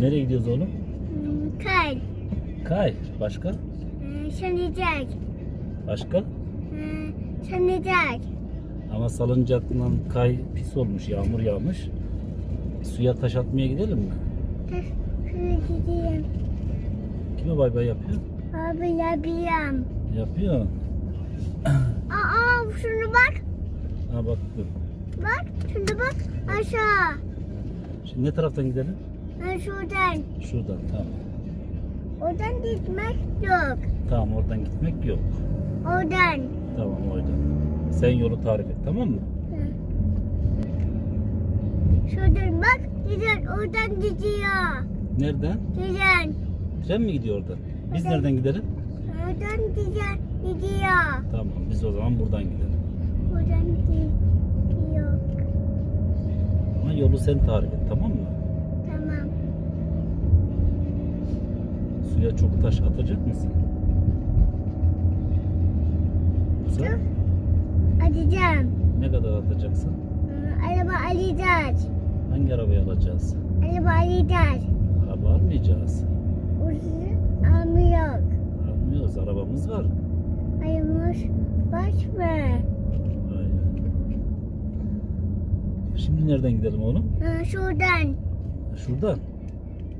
Nereye gidiyoruz oğlum? Hmm, Kay. Kay. Başka? Ee, Sanacak. Başka? Ee, Sanacak. Ama salıncakla kay pis olmuş, yağmur yağmış. Suya taş atmaya gidelim mi? Gideyim. Kime bay bay yapıyor? Abi yapayım. Yapıyor. Aa şunu bak. Ha bak dur. Bak şunu bak. Aşağı. Şimdi ne taraftan gidelim? Ben şuradan. Şuradan tamam. Oradan gitmek yok. Tamam oradan gitmek yok. Oradan. Tamam oradan. Sen yolu tarif et tamam mı? Hı. Şuradan bak. Güzel oradan gidiyor. Nereden? Güzel. Tren mi gidiyor oradan? Biz Oradan. nereden gidelim? Oradan güzel gidiyor. Tamam biz o zaman buradan gidelim. Oradan gidiyor. Ama yolu sen tarif et tamam mı? Suya çok taş atacak mısın? Dur. Atacağım. Ne kadar atacaksın? Araba alacağız. Hangi arabayı alacağız? Araba alacağız. Araba almayacağız. Almıyor. Almıyoruz. Arabamız var. Ayımız baş mı? Şimdi nereden gidelim oğlum? Şuradan. Şuradan.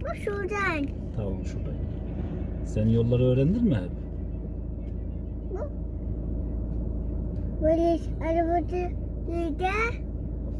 Bu şuradan. Tamam şuradan. Sen yolları öğrendin mi hep? Polis arabası nerede?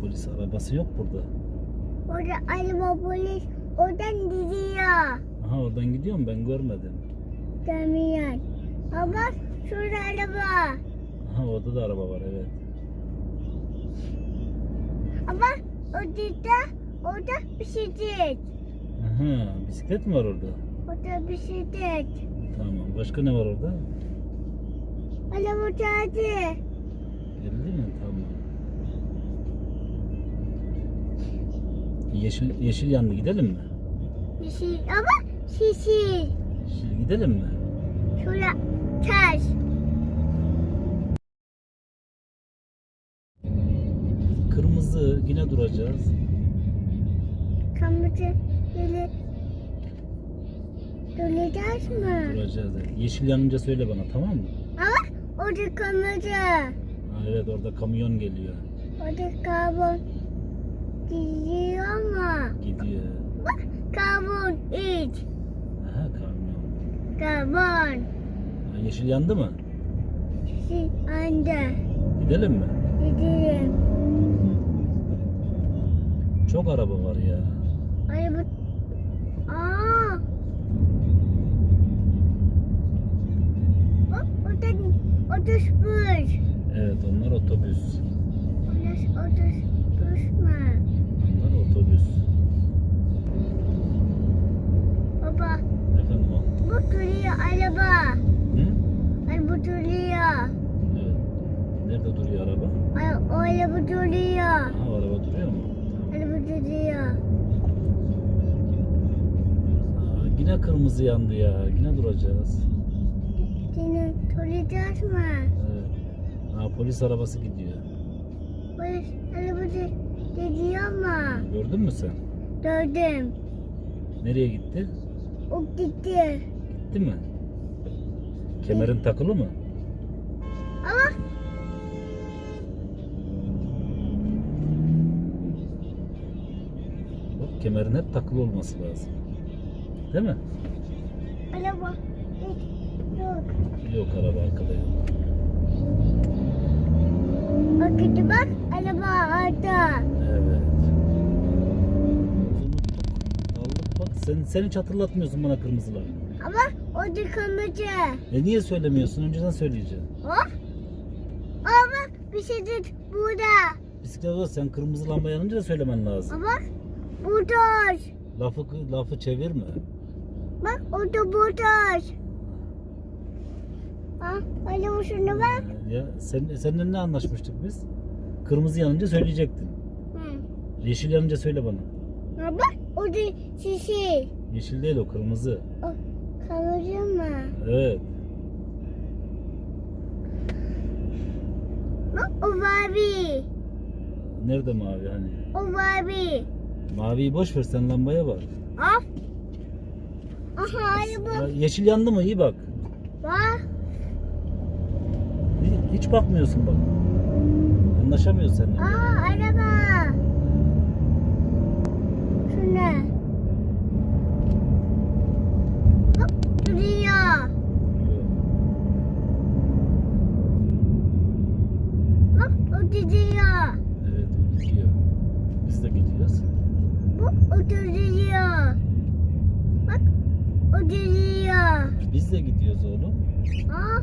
Polis arabası yok burada. Orada araba polis oradan gidiyor. Aha oradan gidiyorum ben görmedim. Demiyor. Ama şurada araba. Aha orada da araba var evet. Ama orada orada bisiklet. Aha bisiklet mi var orada? Orada bisiklet. Tamam. Başka ne var orada? Araba çağırdı. Geldi mi? Tamam. Yeşil yeşil yandı gidelim mi? Bisiklet ama sisi. Yeşil gidelim mi? Şurada taş. Kırmızı yine duracağız. Kamucu böyle Duracağız mı? Duracağız. evet. Yeşil yanınca söyle bana tamam mı? Ama orada kamucu. Ha, evet orada kamyon geliyor. Orada karbon gidiyor mu? Gidiyor. Bak karbon iç. Aha kamyon. Karbon. Ha, yeşil yandı mı? Sisi anda. Gidelim mi? Gidelim. Çok araba var ya. Araba... Aa! Otobüs. Evet onlar otobüs. Orası otobüs mü? Onlar otobüs. Baba Efendim o. bu duruyor araba. Hı? Araba duruyor. Evet. Nerede duruyor araba? Ay, o araba duruyor. Aha araba duruyor mu? Araba duruyor. Aa, yine kırmızı yandı ya. Yine duracağız. Seni duracağız mı? Evet. Ha, polis arabası gidiyor. Polis arabası gidiyor mu? Gördün mü sen? Gördüm. Nereye gitti? O gitti. Gitti mi? Kemerin takılı mı? Ama Bak kemerin hep takılı olması lazım. Değil mi? araba yok. Araba arkada yok. Bak gitti bak araba orada. Evet. Aldık bak. Sen, sen hiç hatırlatmıyorsun bana kırmızıları. Ama o da kırmızı. E niye söylemiyorsun? Önceden söyleyeceğim. Aa bak bir şey de burada. Bisiklet var sen kırmızı lamba yanınca da söylemen lazım. Bak burada. Lafı lafı çevirme. Bak orada burada. Ha, şuna bak. Ya sen seninle ne anlaşmıştık biz? Kırmızı yanınca söyleyecektin. Hı. Yeşil yanınca söyle bana. Ha bak orada şişe. Yeşil değil o kırmızı. O kırmızı mı? Evet. Bak o mavi. Nerede mavi hani? O mavi. Maviyi boş ver sen lambaya bak. Al. Aha araba. Ya Yeşil yandı mı? İyi bak. Bak. Hi- Hiç bakmıyorsun bak. Anlaşamıyoruz seninle. Aa araba. Şu ne? Bak duruyor. O gidiyor. Evet o gidiyor. Biz de gidiyoruz. Bu o. Bak o. Biz de gidiyoruz oğlum. Aa.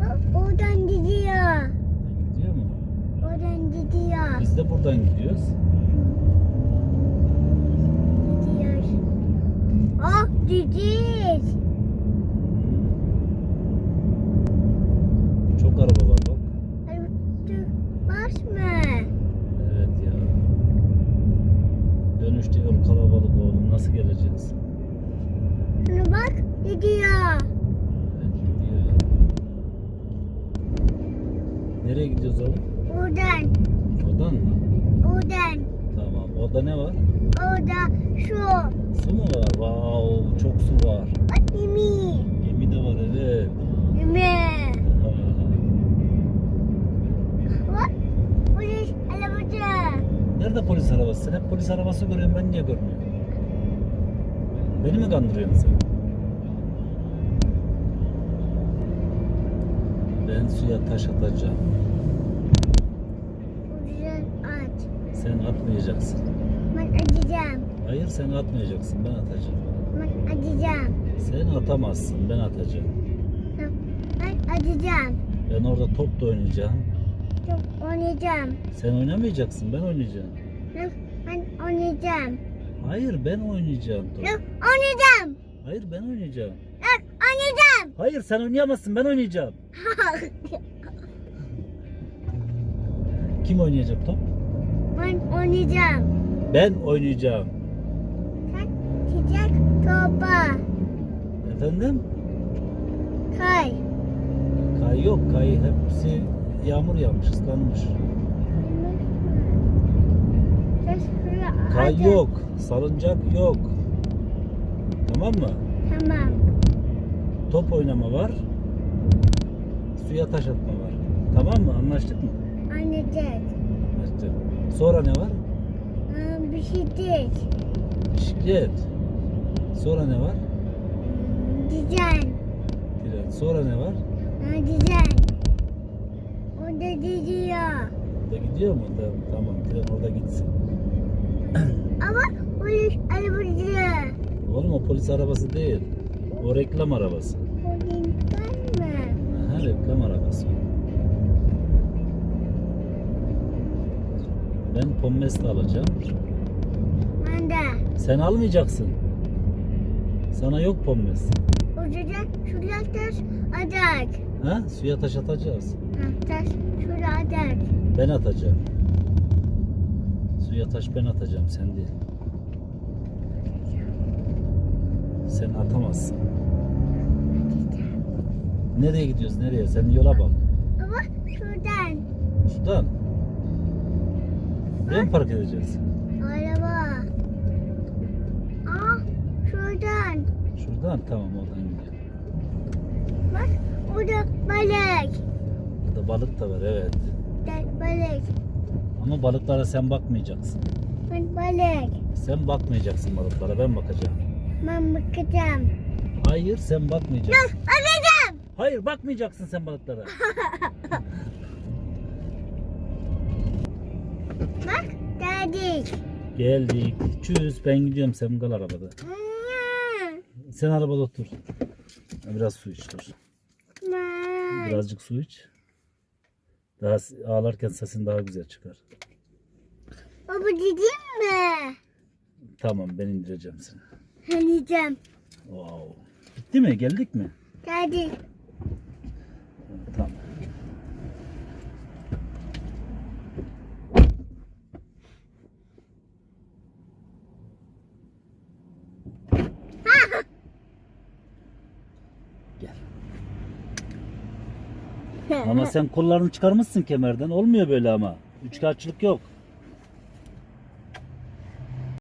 Bak oradan gidiyor. Gidiyor mu? Oradan gidiyor. Biz de buradan gidiyoruz. Gidiyor. Ah gidiyor. Çok araba var bak. Dur, Basma. Evet ya. Dönüşte yol kalabalık oğlum. Nasıl geleceğiz? Şuna bak gidiyor. Evet gidiyor. Nereye gidiyoruz oğlum? Oradan. Oradan mı? Oradan. Tamam. Orada ne var? Orada şu. Su mu var? Wow, çok su var. Bak Mimi. Gemi de var evet. Ha. Bak. Polis arabacı. Nerede polis arabası? Sen hep polis arabası görüyorsun ben niye görmüyorum? Beni mi kandırıyorsun sen? Ben suya taş atacağım. Buradan aç. Sen atmayacaksın. Ben acıyacağım. Hayır sen atmayacaksın ben atacağım. Ben acıyacağım. Sen atamazsın ben atacağım. Ben acıyacağım. Ben orada top da oynayacağım. Çok oynayacağım. Sen oynamayacaksın ben oynayacağım. Ben, ben oynayacağım. Hayır ben oynayacağım top. Ben oynayacağım. Hayır ben oynayacağım. Ben oynayacağım. Hayır sen oynayamazsın ben oynayacağım. Kim oynayacak top? Ben oynayacağım. Ben oynayacağım. Sen sıcak topa. Efendim? Kay. Kay yok. Kay hepsi yağmur yağmış, ıslanmış. Kay yok. Salıncak yok. Tamam mı? Tamam. Top oynama var. Suya taş atma var. Tamam mı? Anlaştık mı? Anlayacak. Anlaştık. Sonra ne var? Şey değil. Bisiklet. Sonra ne var? Dizen. Tren. Sonra ne var? Aa, Dizen. Orada gidiyor. Da gidiyor mu? Da, tamam. Tren orada gitsin. Ama polis arabacı. Oğlum o polis arabası değil. O reklam arabası. Polisler mi? Aha, reklam arabası. Pommes de alacağım. Ben de. Sen almayacaksın. Sana yok pommes. Orada şurada taş atak. Ha? Suya taş atacağız. Ha, taş şurada atak. Ben atacağım. Suya taş ben atacağım, sen değil. Sen atamazsın. Nereye gidiyoruz? Nereye? Sen yola bak. Ama şuradan. Şuradan. Buraya mı park edeceğiz? Araba. Aa, şuradan. Şuradan tamam oradan gidiyor. Bak orada balık. Burada balık da var evet. De, balık. Ama balıklara sen bakmayacaksın. Ben balık. Sen bakmayacaksın balıklara ben bakacağım. Ben bakacağım. Hayır sen bakmayacaksın. Bakacağım. Hayır bakmayacaksın sen balıklara. Bak geldik. Geldik. Çüz ben gidiyorum sen kal arabada. Sen arabada otur. Biraz su iç dur. Birazcık su iç. Daha ağlarken sesin daha güzel çıkar. Baba gideyim mi? Tamam ben indireceğim seni. Gideceğim. Wow. Bitti mi? Geldik mi? Geldik. Tamam. Gel. Ama sen kollarını çıkarmışsın kemerden. Olmuyor böyle ama. Üçkağıtçılık yok.